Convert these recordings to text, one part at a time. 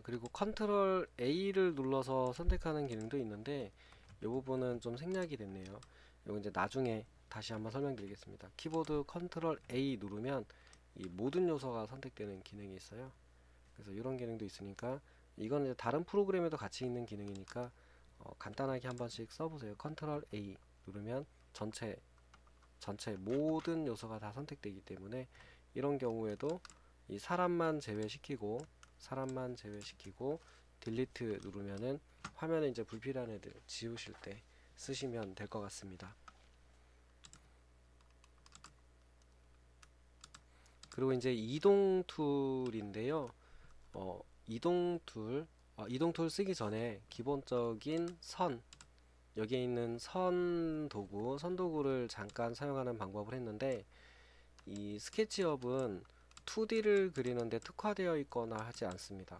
아, 그리고 컨트롤 A를 눌러서 선택하는 기능도 있는데 이 부분은 좀 생략이 됐네요. 이거 이제 나중에 다시 한번 설명드리겠습니다. 키보드 컨트롤 A 누르면 이 모든 요소가 선택되는 기능이 있어요. 그래서 이런 기능도 있으니까 이건 이제 다른 프로그램에도 같이 있는 기능이니까 어, 간단하게 한 번씩 써보세요. 컨트롤 A 누르면 전체 전체 모든 요소가 다 선택되기 때문에 이런 경우에도 이 사람만 제외시키고 사람만 제외시키고 딜리트 누르면은 화면에 이제 불필요한 애들 지우실 때 쓰시면 될 것 같습니다. 그리고 이제 이동 툴인데요. 어, 이동 툴, 어, 이동 툴 쓰기 전에 기본적인 선, 여기에 있는 선 도구, 선 도구를 잠깐 사용하는 방법을 했는데 이 스케치업은 2D를 그리는데 특화되어 있거나 하지 않습니다.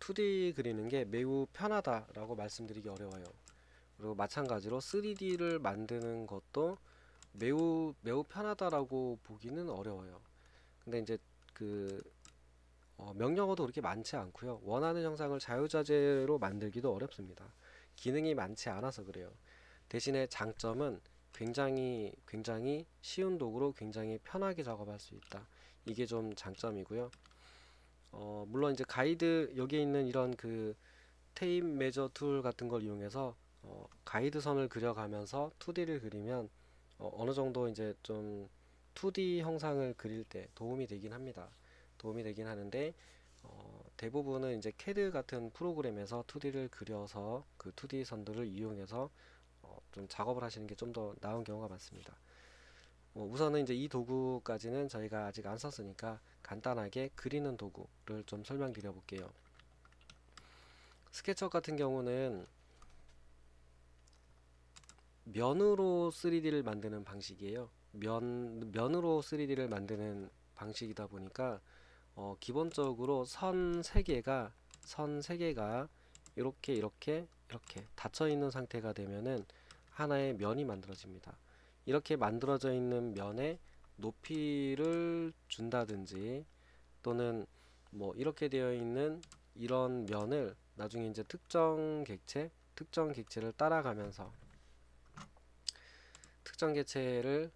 2D 그리는 게 매우 편하다라고 말씀드리기 어려워요. 그리고 마찬가지로 3D를 만드는 것도 매우 매우 편하다라고 보기는 어려워요. 근데 이제 그 어, 명령어도 그렇게 많지 않고요. 원하는 형상을 자유자재로 만들기도 어렵습니다. 기능이 많지 않아서 그래요. 대신에 장점은 굉장히 굉장히 쉬운 도구로 굉장히 편하게 작업할 수 있다. 이게 좀 장점이고요. 어, 물론 이제 가이드 여기에 있는 이런 그 테이프 메저 툴 같은 걸 이용해서 어, 가이드 선을 그려가면서 2D를 그리면 어, 어느 정도 이제 좀 2D 형상을 그릴 때 도움이 되긴 합니다. 도움이 되긴 하는데 어, 대부분은 이제 CAD 같은 프로그램에서 2D를 그려서 그 2D 선들을 이용해서 어, 좀 작업을 하시는 게 좀 더 나은 경우가 많습니다. 어, 우선은 이제 이 도구까지는 저희가 아직 안 썼으니까 간단하게 그리는 도구를 좀 설명드려 볼게요. 스케치업 같은 경우는 면으로 3D를 만드는 방식이에요. 면, 면으로 3D를 만드는 방식이다 보니까 어, 기본적으로 선 3개가 선 3개가 이렇게 이렇게 이렇게 닫혀 있는 상태가 되면은 하나의 면이 만들어집니다. 이렇게 만들어져 있는 면에 높이를 준다든지 또는 뭐 이렇게 되어 있는 이런 면을 나중에 이제 특정 객체, 특정 객체를 따라가면서 특정 객체를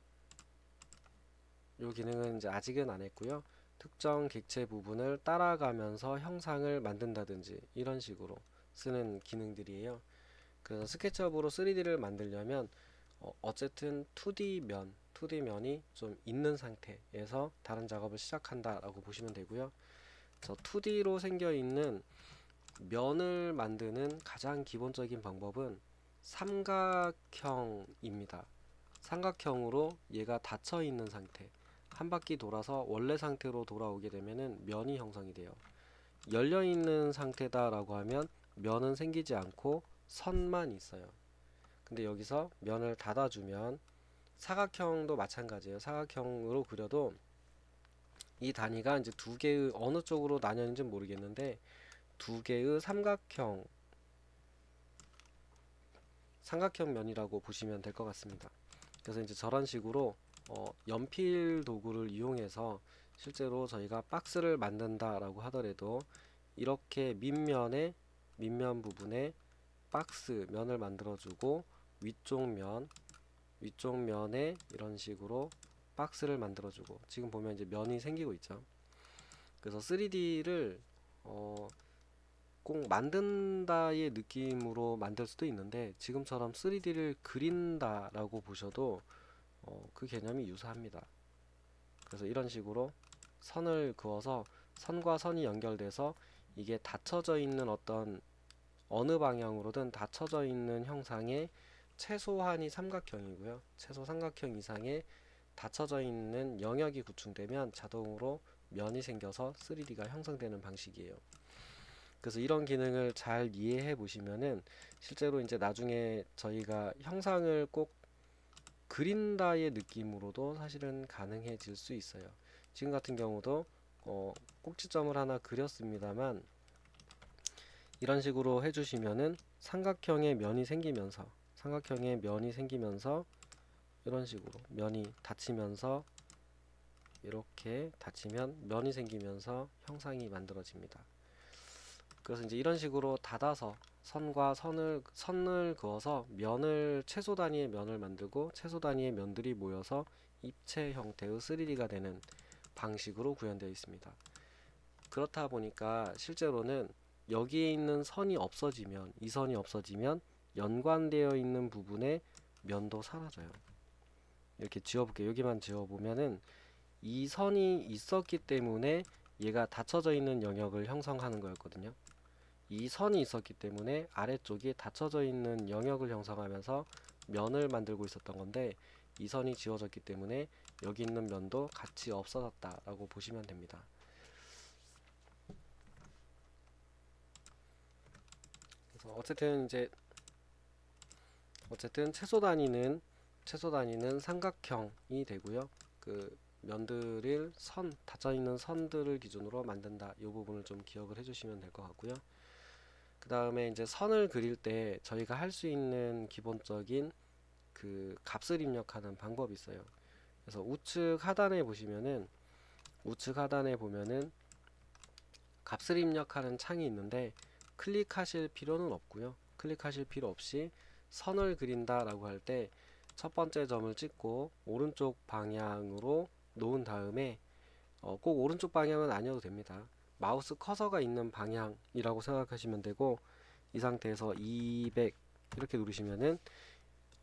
요 기능은 이제 아직은 안 했고요. 특정 객체 부분을 따라가면서 형상을 만든다든지 이런 식으로 쓰는 기능들이에요. 그래서 스케치업으로 3D를 만들려면 어, 어쨌든 2D 면, 2D 면이 좀 있는 상태에서 다른 작업을 시작한다라고 보시면 되고요. 그래서 2D로 생겨 있는 면을 만드는 가장 기본적인 방법은 삼각형입니다. 삼각형으로 얘가 닫혀 있는 상태. 한 바퀴 돌아서 원래 상태로 돌아오게 되면은 면이 형성이 돼요. 열려 있는 상태다라고 하면 면은 생기지 않고 선만 있어요. 근데 여기서 면을 닫아주면 사각형도 마찬가지예요. 사각형으로 그려도 이 단위가 이제 두 개의 어느 쪽으로 나뉘는지 모르겠는데 두 개의 삼각형 삼각형 면이라고 보시면 될 것 같습니다. 그래서 이제 저런 식으로 어, 연필 도구를 이용해서 실제로 저희가 박스를 만든다라고 하더라도 이렇게 밑면에 밑면 부분에 박스 면을 만들어주고 위쪽 면 위쪽 면에 이런 식으로 박스를 만들어주고 지금 보면 이제 면이 생기고 있죠. 그래서 3D를 어, 꼭 만든다의 느낌으로 만들 수도 있는데 지금처럼 3D를 그린다라고 보셔도 어, 그 개념이 유사합니다. 그래서 이런 식으로 선을 그어서 선과 선이 연결돼서 이게 닫혀져 있는 어떤 어느 방향으로든 닫혀져 있는 형상의 최소한이 삼각형이고요. 최소 삼각형 이상의 닫혀져 있는 영역이 구축되면 자동으로 면이 생겨서 3D가 형성되는 방식이에요. 그래서 이런 기능을 잘 이해해 보시면은 실제로 이제 나중에 저희가 형상을 꼭 그린다의 느낌으로도 사실은 가능해질 수 있어요. 지금 같은 경우도 어, 꼭지점을 하나 그렸습니다만 이런 식으로 해주시면은 삼각형의 면이 생기면서 삼각형의 면이 생기면서 이런 식으로 면이 닫히면서 이렇게 닫히면 면이 생기면서 형상이 만들어집니다. 그래서 이제 이런 식으로 닫아서 선과 선을 선을 그어서 면을 최소 단위의 면을 만들고 최소 단위의 면들이 모여서 입체 형태의 3D가 되는 방식으로 구현되어 있습니다. 그렇다 보니까 실제로는 여기에 있는 선이 없어지면 이 선이 없어지면 연관되어 있는 부분의 면도 사라져요. 이렇게 지워볼게요. 여기만 지워보면은 이 선이 있었기 때문에 얘가 닫혀져 있는 영역을 형성하는 거였거든요. 이 선이 있었기 때문에 아래쪽이 닫혀져 있는 영역을 형성하면서 면을 만들고 있었던 건데 이 선이 지워졌기 때문에 여기 있는 면도 같이 없어졌다라고 보시면 됩니다. 그래서 어쨌든 이제 어쨌든 최소 단위는 최소 단위는 삼각형이 되고요. 그 면들을 선 닫혀 있는 선들을 기준으로 만든다. 이 부분을 좀 기억을 해주시면 될 것 같고요. 그 다음에 이제 선을 그릴 때 저희가 할 수 있는 기본적인 그 값을 입력하는 방법이 있어요. 그래서 우측 하단에 보시면은 우측 하단에 보면은 값을 입력하는 창이 있는데 클릭하실 필요는 없고요. 클릭하실 필요 없이 선을 그린다 라고 할 때 첫 번째 점을 찍고 오른쪽 방향으로 놓은 다음에 어, 꼭 오른쪽 방향은 아니어도 됩니다. 마우스 커서가 있는 방향이라고 생각하시면 되고 이 상태에서 200 이렇게 누르시면은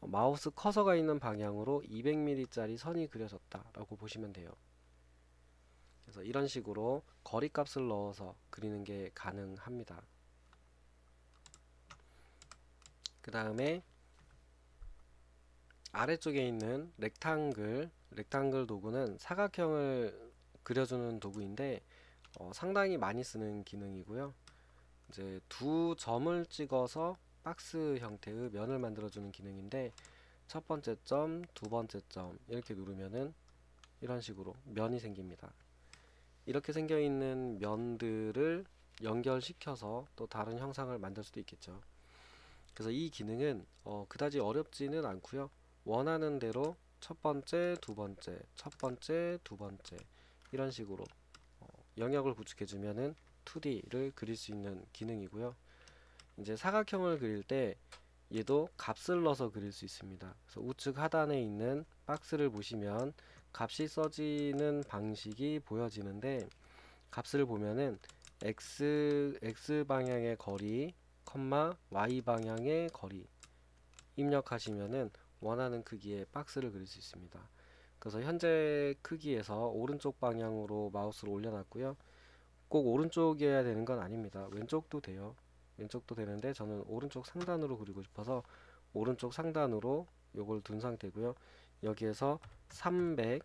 어, 마우스 커서가 있는 방향으로 200mm짜리 선이 그려졌다 라고 보시면 돼요. 그래서 이런 식으로 거리 값을 넣어서 그리는 게 가능합니다. 그 다음에 아래쪽에 있는 렉탕글, 렉탕글 도구는 사각형을 그려주는 도구인데 어, 상당히 많이 쓰는 기능이고요. 이제 두 점을 찍어서 박스 형태의 면을 만들어주는 기능인데 첫 번째 점, 두 번째 점 이렇게 누르면은 이런 식으로 면이 생깁니다. 이렇게 생겨 있는 면들을 연결시켜서 또 다른 형상을 만들 수도 있겠죠. 그래서 이 기능은 어, 그다지 어렵지는 않고요. 원하는 대로 첫 번째, 두 번째, 첫 번째, 두 번째 이런 식으로 어, 영역을 구축해 주면은 2D를 그릴 수 있는 기능이고요. 이제 사각형을 그릴 때 얘도 값을 넣어서 그릴 수 있습니다. 그래서 우측 하단에 있는 박스를 보시면 값이 써지는 방식이 보여지는데 값을 보면은 x x 방향의 거리, 컴마 y 방향의 거리 입력하시면은 원하는 크기의 박스를 그릴 수 있습니다. 그래서 현재 크기에서 오른쪽 방향으로 마우스를 올려놨고요. 꼭 오른쪽이어야 되는 건 아닙니다. 왼쪽도 돼요. 왼쪽도 되는데 저는 오른쪽 상단으로 그리고 싶어서 오른쪽 상단으로 요걸 둔 상태고요. 여기에서 300,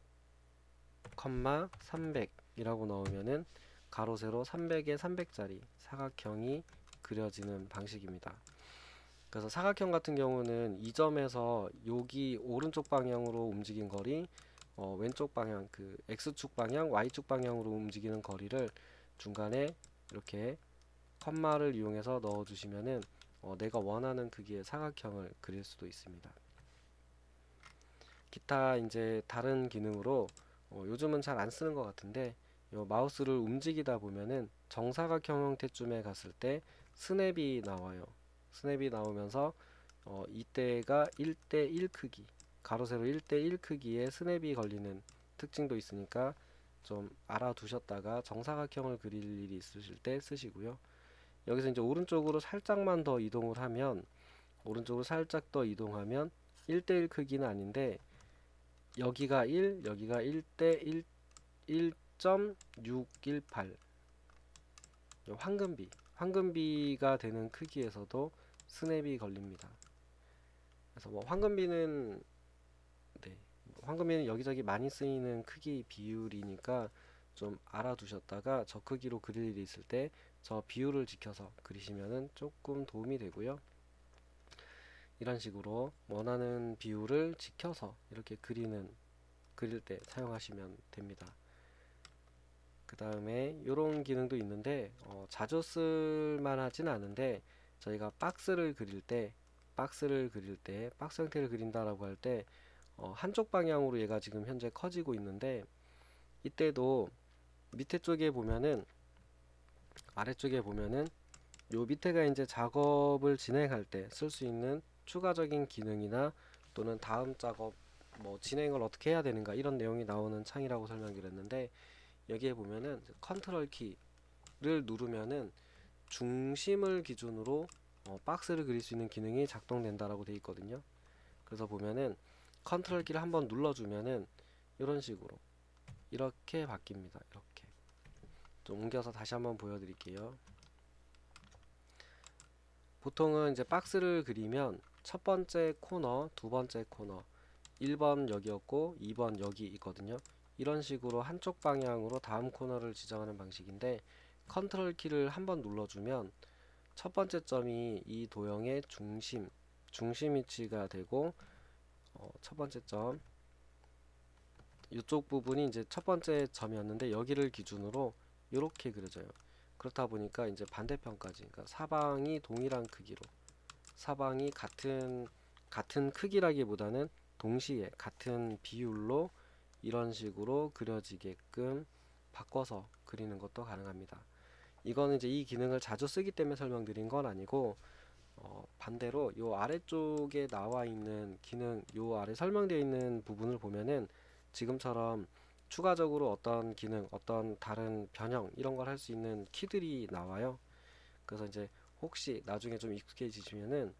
300이라고 넣으면은 가로 세로 300에 300짜리 사각형이 그려지는 방식입니다. 그래서 사각형 같은 경우는 이 점에서 여기 오른쪽 방향으로 움직인 거리 어, 왼쪽 방향 그 x축 방향 y축 방향으로 움직이는 거리를 중간에 이렇게 컴마를 이용해서 넣어 주시면은 어, 내가 원하는 크기의 사각형을 그릴 수도 있습니다. 기타 이제 다른 기능으로 어, 요즘은 잘 안 쓰는 것 같은데 요 마우스를 움직이다 보면은 정사각형 형태쯤에 갔을 때 스냅이 나와요. 스냅이 나오면서 어, 이때가 1대1 크기 가로 세로 1대1 크기의 스냅이 걸리는 특징도 있으니까 좀 알아두셨다가 정사각형을 그릴 일이 있으실 때 쓰시고요. 여기서 이제 오른쪽으로 살짝만 더 이동을 하면 오른쪽으로 살짝 더 이동하면 1대1 크기는 아닌데 여기가 1, 여기가 1대 1 1.618 황금비 황금비가 되는 크기에서도 스냅이 걸립니다. 그래서 뭐 황금비는 네, 황금비는 여기저기 많이 쓰이는 크기 비율이니까 좀 알아두셨다가 저 크기로 그릴 일이 있을 때 저 비율을 지켜서 그리시면은 조금 도움이 되고요. 이런 식으로 원하는 비율을 지켜서 이렇게 그리는 그릴 때 사용하시면 됩니다. 그 다음에 이런 기능도 있는데 어, 자주 쓸만 하진 않은데 저희가 박스를 그릴 때 박스를 그릴 때 박스 형태를 그린다라고 할때 어, 한쪽 방향으로 얘가 지금 현재 커지고 있는데 이때도 밑에 쪽에 보면은 아래쪽에 보면은 요 밑에가 이제 작업을 진행할 때 쓸 수 있는 추가적인 기능이나 또는 다음 작업 뭐 진행을 어떻게 해야 되는가 이런 내용이 나오는 창이라고 설명드렸는데 여기에 보면은 컨트롤 키를 누르면은 중심을 기준으로 어, 박스를 그릴 수 있는 기능이 작동된다라고 되어 있거든요. 그래서 보면은 컨트롤 키를 한번 눌러주면은 이런 식으로 이렇게 바뀝니다. 이렇게 좀 옮겨서 다시 한번 보여드릴게요. 보통은 이제 박스를 그리면 첫 번째 코너, 두 번째 코너, 1번 여기였고 2번 여기 있거든요. 이런 식으로 한쪽 방향으로 다음 코너를 지정하는 방식인데 컨트롤 키를 한번 눌러주면 첫 번째 점이 이 도형의 중심, 중심 위치가 되고 어, 첫 번째 점 이쪽 부분이 이제 첫 번째 점이었는데 여기를 기준으로 이렇게 그려져요. 그렇다 보니까 이제 반대편까지 그러니까 사방이 동일한 크기로 사방이 같은 같은 크기라기보다는 동시에 같은 비율로 이런 식으로 그려지게끔 바꿔서 그리는 것도 가능합니다. 이거는 이제 이 기능을 자주 쓰기 때문에 설명드린 건 아니고 어, 반대로 요 아래쪽에 나와 있는 기능 요 아래 설명되어 있는 부분을 보면은 지금처럼 추가적으로 어떤 기능, 어떤 다른 변형 이런 걸 할 수 있는 키들이 나와요. 그래서 이제 혹시 나중에 좀 익숙해지시면은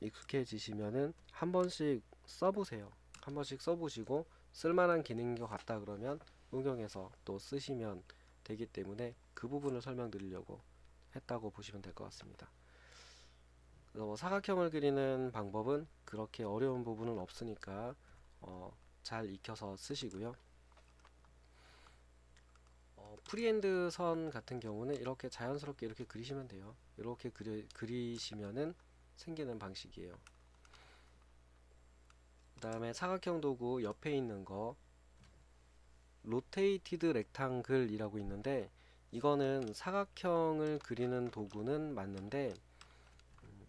익숙해지시면은 한 번씩 써보세요. 한 번씩 써보시고 쓸만한 기능인 것 같다 그러면 응용해서 또 쓰시면 되기 때문에 그 부분을 설명드리려고 했다고 보시면 될 것 같습니다. 뭐 사각형을 그리는 방법은 그렇게 어려운 부분은 없으니까 어, 잘 익혀서 쓰시고요. 어, 프리핸드 선 같은 경우는 이렇게 자연스럽게 이렇게 그리시면 돼요. 이렇게 그리, 그리시면은 생기는 방식이에요. 그 다음에 사각형 도구 옆에 있는 거 로테이티드 렉탕글이라고 있는데 이거는 사각형을 그리는 도구는 맞는데 음,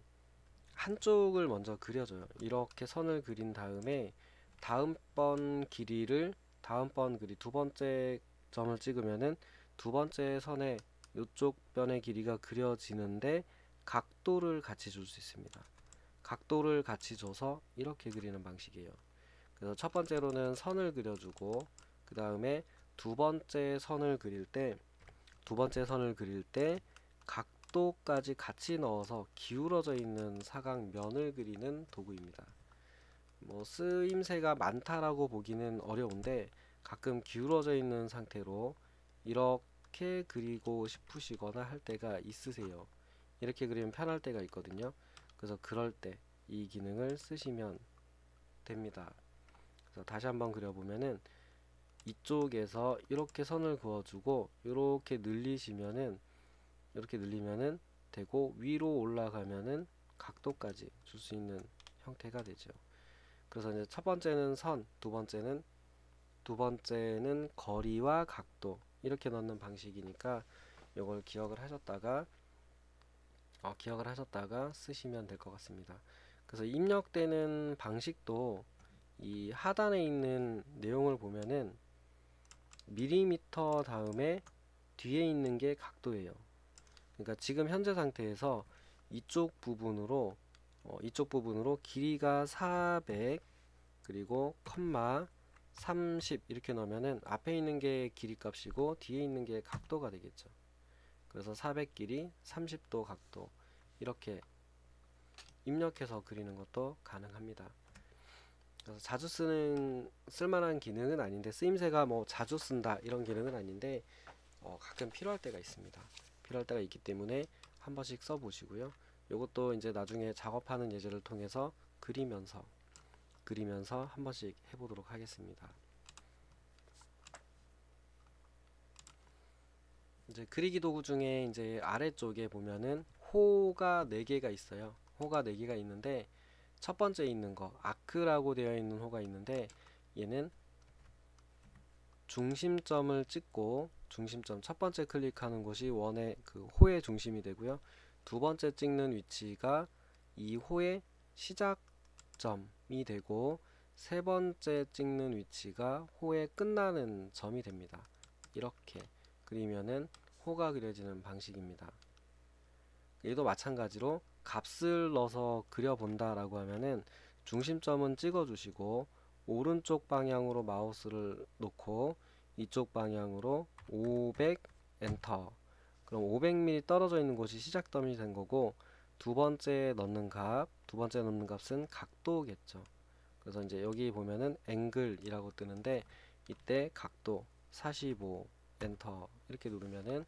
한쪽을 먼저 그려줘요. 이렇게 선을 그린 다음에 다음번 길이를 다음번 그리 두 번째 점을 찍으면은 두 번째 선에 이쪽 변의 길이가 그려지는데 각도를 같이 줄 수 있습니다. 각도를 같이 줘서 이렇게 그리는 방식이에요. 그래서 첫 번째로는 선을 그려주고 그 다음에 두 번째 선을 그릴 때 두 번째 선을 그릴 때 각도까지 같이 넣어서 기울어져 있는 사각면을 그리는 도구입니다. 뭐 쓰임새가 많다라고 보기는 어려운데 가끔 기울어져 있는 상태로 이렇게 그리고 싶으시거나 할 때가 있으세요. 이렇게 그리면 편할 때가 있거든요. 그래서 그럴 때 이 기능을 쓰시면 됩니다. 그래서 다시 한번 그려보면은 이쪽에서 이렇게 선을 그어주고 이렇게 늘리시면은 이렇게 늘리면은 되고 위로 올라가면은 각도까지 줄 수 있는 형태가 되죠. 그래서 이제 첫 번째는 선, 두 번째는 두 번째는 거리와 각도 이렇게 넣는 방식이니까 이걸 기억을 하셨다가 어, 기억을 하셨다가 쓰시면 될 것 같습니다. 그래서 입력되는 방식도 이 하단에 있는 내용을 보면은 밀리미터 다음에 뒤에 있는 게 각도예요. 그러니까 지금 현재 상태에서 이쪽 부분으로 어, 이쪽 부분으로 길이가 400 그리고 컴마 30 이렇게 넣으면은 앞에 있는 게 길이 값이고 뒤에 있는 게 각도가 되겠죠. 그래서 400 길이 30도 각도 이렇게 입력해서 그리는 것도 가능합니다. 그래서 자주 쓰는 쓸만한 기능은 아닌데 쓰임새가 뭐 자주 쓴다 이런 기능은 아닌데 어, 가끔 필요할 때가 있습니다. 필요할 때가 있기 때문에 한 번씩 써보시고요. 이것도 이제 나중에 작업하는 예제를 통해서 그리면서 그리면서 한 번씩 해보도록 하겠습니다. 이제 그리기 도구 중에 이제 아래쪽에 보면은 호가 4개가 있어요. 호가 4개가 있는데 첫 번째 있는 거 아크라고 되어 있는 호가 있는데 얘는 중심점을 찍고 중심점 첫 번째 클릭하는 곳이 원의 그 호의 중심이 되고요. 두 번째 찍는 위치가 이 호의 시작점이 되고 세 번째 찍는 위치가 호의 끝나는 점이 됩니다. 이렇게 그리면은 호가 그려지는 방식입니다. 얘도 마찬가지로 값을 넣어서 그려본다 라고 하면은 중심점은 찍어주시고 오른쪽 방향으로 마우스를 놓고 이쪽 방향으로 500 엔터 그럼 500mm 떨어져 있는 곳이 시작점이 된 거고 두 번째 넣는 값, 두 번째 넣는 값은 각도겠죠. 그래서 이제 여기 보면은 앵글이라고 뜨는데 이때 각도 45 엔터 이렇게 누르면은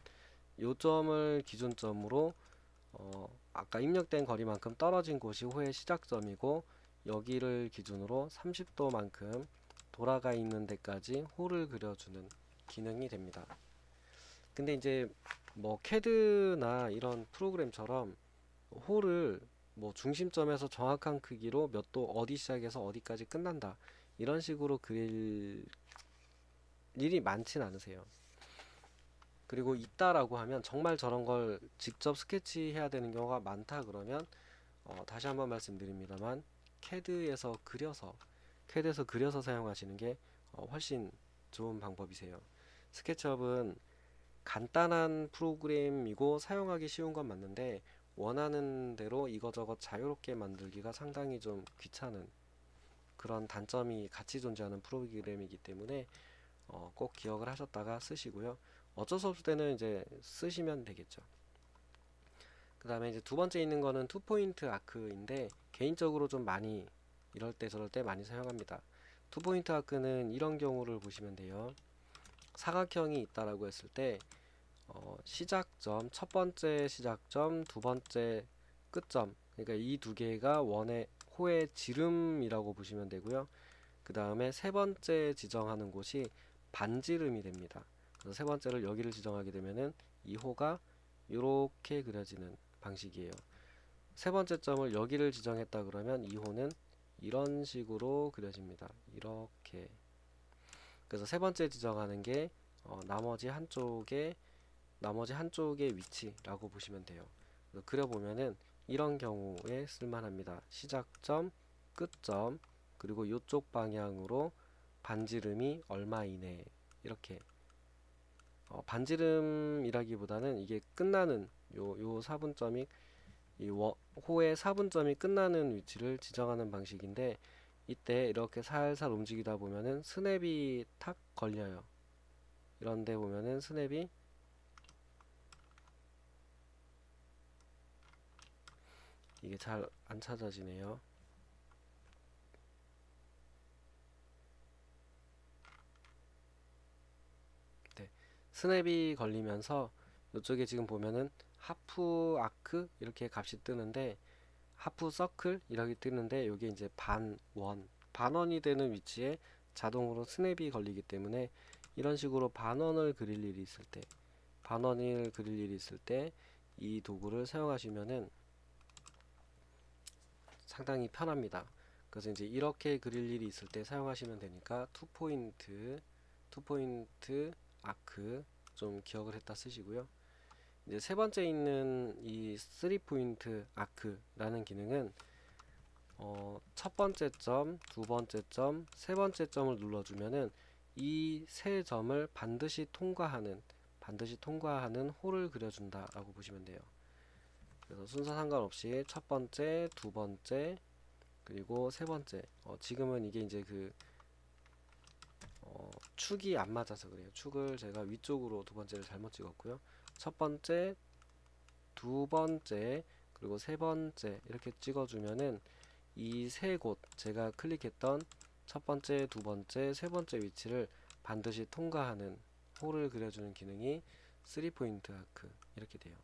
요점을 기준점으로 어 아까 입력된 거리만큼 떨어진 곳이 호의 시작점이고 여기를 기준으로 30도만큼 돌아가 있는 데까지 호를 그려주는 기능이 됩니다. 근데 이제 뭐 캐드나 이런 프로그램처럼 홀을 뭐 중심점에서 정확한 크기로 몇 도 어디 시작해서 어디까지 끝난다 이런 식으로 그릴 일이 많진 않으세요. 그리고 있다라고 하면 정말 저런 걸 직접 스케치해야 되는 경우가 많다 그러면 어, 다시 한번 말씀드립니다만 캐드에서 그려서 캐드에서 그려서 사용하시는 게 어, 훨씬 좋은 방법이세요. 스케치업은 간단한 프로그램이고 사용하기 쉬운 건 맞는데 원하는 대로 이거저것 자유롭게 만들기가 상당히 좀 귀찮은 그런 단점이 같이 존재하는 프로그램이기 때문에 어, 꼭 기억을 하셨다가 쓰시고요. 어쩔 수 없을 때는 이제 쓰시면 되겠죠. 그 다음에 이제 두 번째 있는 거는 투포인트 아크인데 개인적으로 좀 많이 이럴 때 저럴 때 많이 사용합니다. 투포인트 아크는 이런 경우를 보시면 돼요. 사각형이 있다라고 했을 때 어, 시작점 첫 번째 시작점 두 번째 끝점 그러니까 이 두 개가 원의 호의 지름이라고 보시면 되고요. 그 다음에 세 번째 지정하는 곳이 반지름이 됩니다. 그래서 세 번째를 여기를 지정하게 되면은 이 호가 이렇게 그려지는 방식이에요. 세 번째 점을 여기를 지정했다 그러면 이 호는 이런 식으로 그려집니다. 이렇게. 그래서 세 번째 지정하는 게 어, 나머지 한쪽에 나머지 한쪽의 위치라고 보시면 돼요. 그려보면은 이런 경우에 쓸만합니다. 시작점, 끝점, 그리고 이쪽 방향으로 반지름이 얼마 이내 이렇게 어, 반지름이라기보다는 이게 끝나는 요, 요 사분점이 이 워, 호의 사분점이 끝나는 위치를 지정하는 방식인데 이때 이렇게 살살 움직이다 보면은 스냅이 탁 걸려요. 이런데 보면은 스냅이 이게 잘 안 찾아지네요. 네, 스냅이 걸리면서 이쪽에 지금 보면은 하프 아크 이렇게 값이 뜨는데 하프 서클 이렇게 뜨는데 여기 이제 반원 반원이 되는 위치에 자동으로 스냅이 걸리기 때문에 이런 식으로 반원을 그릴 일이 있을 때 반원을 그릴 일이 있을 때 이 도구를 사용하시면은 상당히 편합니다. 그래서 이제 이렇게 그릴 일이 있을 때 사용하시면 되니까 투 포인트 투 포인트 아크 좀 기억을 했다 쓰시고요. 이제 세 번째 있는 이 3포인트 아크라는 기능은 어, 첫 번째 점, 두 번째 점, 세 번째 점을 눌러주면은 이 세 점을 반드시 통과하는 반드시 통과하는 홀을 그려준다 라고 보시면 돼요. 그래서 순서 상관없이 첫 번째, 두 번째, 그리고 세 번째. 어, 지금은 이게 이제 그 어, 축이 안 맞아서 그래요. 축을 제가 위쪽으로 두 번째를 잘못 찍었고요. 첫 번째, 두 번째, 그리고 세 번째 이렇게 찍어주면은 이 세 곳 제가 클릭했던 첫 번째, 두 번째, 세 번째 위치를 반드시 통과하는 홀을 그려주는 기능이 3포인트 아크 이렇게 돼요.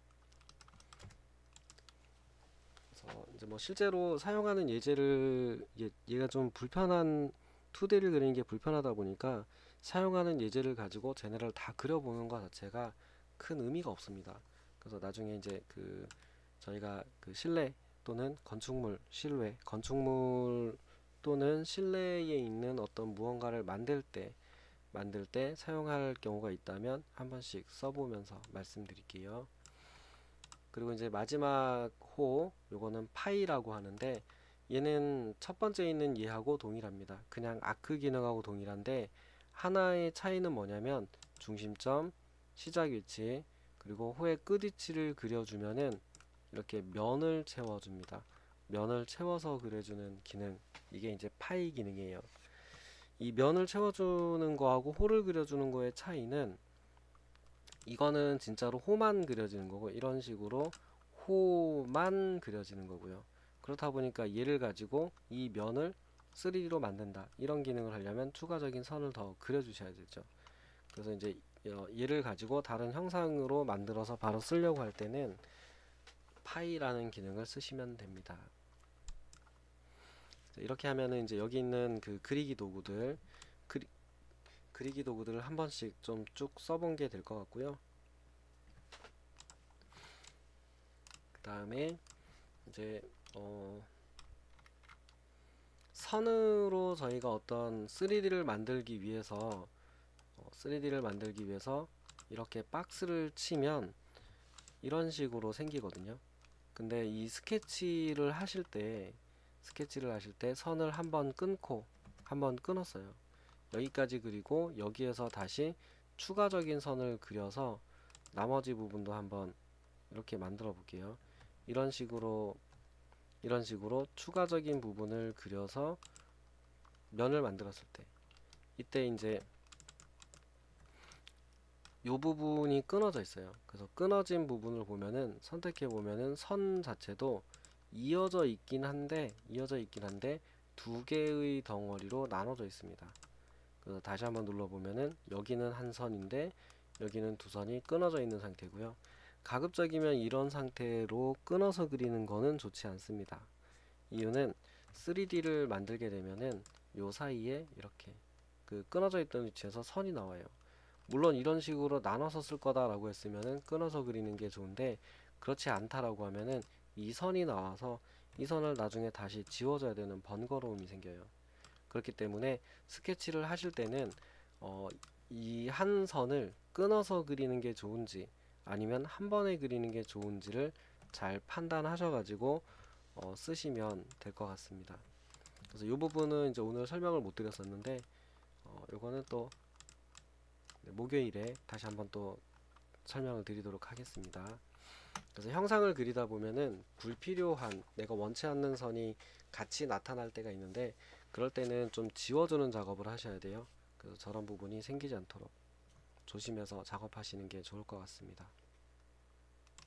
그래서 이제 뭐 실제로 사용하는 예제를 얘, 얘가 좀 불편한 2D를 그리는 게 불편하다 보니까 사용하는 예제를 가지고 제네럴 다 그려보는 것 자체가 큰 의미가 없습니다. 그래서 나중에 이제 그 저희가 그 실내 또는 건축물 실외 건축물 또는 실내에 있는 어떤 무언가를 만들 때 만들 때 사용할 경우가 있다면 한 번씩 써보면서 말씀드릴게요. 그리고 이제 마지막 호 요거는 파이라고 하는데 얘는 첫 번째 있는 얘하고 동일합니다. 그냥 아크 기능하고 동일한데 하나의 차이는 뭐냐면 중심점, 시작 위치, 그리고 호의 끝 위치를 그려주면은 이렇게 면을 채워줍니다. 면을 채워서 그려주는 기능 이게 이제 파이 기능이에요. 이 면을 채워주는 거하고 호를 그려주는 거의 차이는 이거는 진짜로 호만 그려지는 거고 이런 식으로 호만 그려지는 거고요. 그렇다 보니까 얘를 가지고 이 면을 3D로 만든다 이런 기능을 하려면 추가적인 선을 더 그려주셔야 되죠. 그래서 이제 어, 얘를 가지고 다른 형상으로 만들어서 바로 쓰려고 할 때는 파이라는 기능을 쓰시면 됩니다. 자, 이렇게 하면은 이제 여기 있는 그 그리기 도구들 그리, 그리기 도구들을 한 번씩 좀 쭉 써본 게 될 것 같고요. 그 다음에 이제 어 선으로 저희가 어떤 3D를 만들기 위해서 어, 3D를 만들기 위해서 이렇게 박스를 치면 이런 식으로 생기거든요. 근데 이 스케치를 하실 때 스케치를 하실 때 선을 한번 끊고 한번 끊었어요. 여기까지 그리고 여기에서 다시 추가적인 선을 그려서 나머지 부분도 한번 이렇게 만들어 볼게요. 이런 식으로 이런 식으로 추가적인 부분을 그려서 면을 만들었을 때 이때 이제 요 부분이 끊어져 있어요. 그래서 끊어진 부분을 보면은 선택해 보면은 선 자체도 이어져 있긴 한데 이어져 있긴 한데 두 개의 덩어리로 나눠져 있습니다. 그래서 다시 한번 눌러 보면은 여기는 한 선인데 여기는 두 선이 끊어져 있는 상태고요. 가급적이면 이런 상태로 끊어서 그리는 거는 좋지 않습니다. 이유는 3D를 만들게 되면은 요 사이에 이렇게 그 끊어져 있던 위치에서 선이 나와요. 물론 이런 식으로 나눠서 쓸 거다라고 했으면은 끊어서 그리는 게 좋은데 그렇지 않다라고 하면은 이 선이 나와서 이 선을 나중에 다시 지워줘야 되는 번거로움이 생겨요. 그렇기 때문에 스케치를 하실 때는 어, 이 한 선을 끊어서 그리는 게 좋은지 아니면 한 번에 그리는 게 좋은지를 잘 판단하셔 가지고 어, 쓰시면 될 것 같습니다. 그래서 이 부분은 이제 오늘 설명을 못 드렸었는데 어, 요거는 또 네, 목요일에 다시 한번 또 설명을 드리도록 하겠습니다. 그래서 형상을 그리다 보면은 불필요한 내가 원치 않는 선이 같이 나타날 때가 있는데 그럴 때는 좀 지워주는 작업을 하셔야 돼요. 그래서 저런 부분이 생기지 않도록 조심해서 작업하시는 게 좋을 것 같습니다.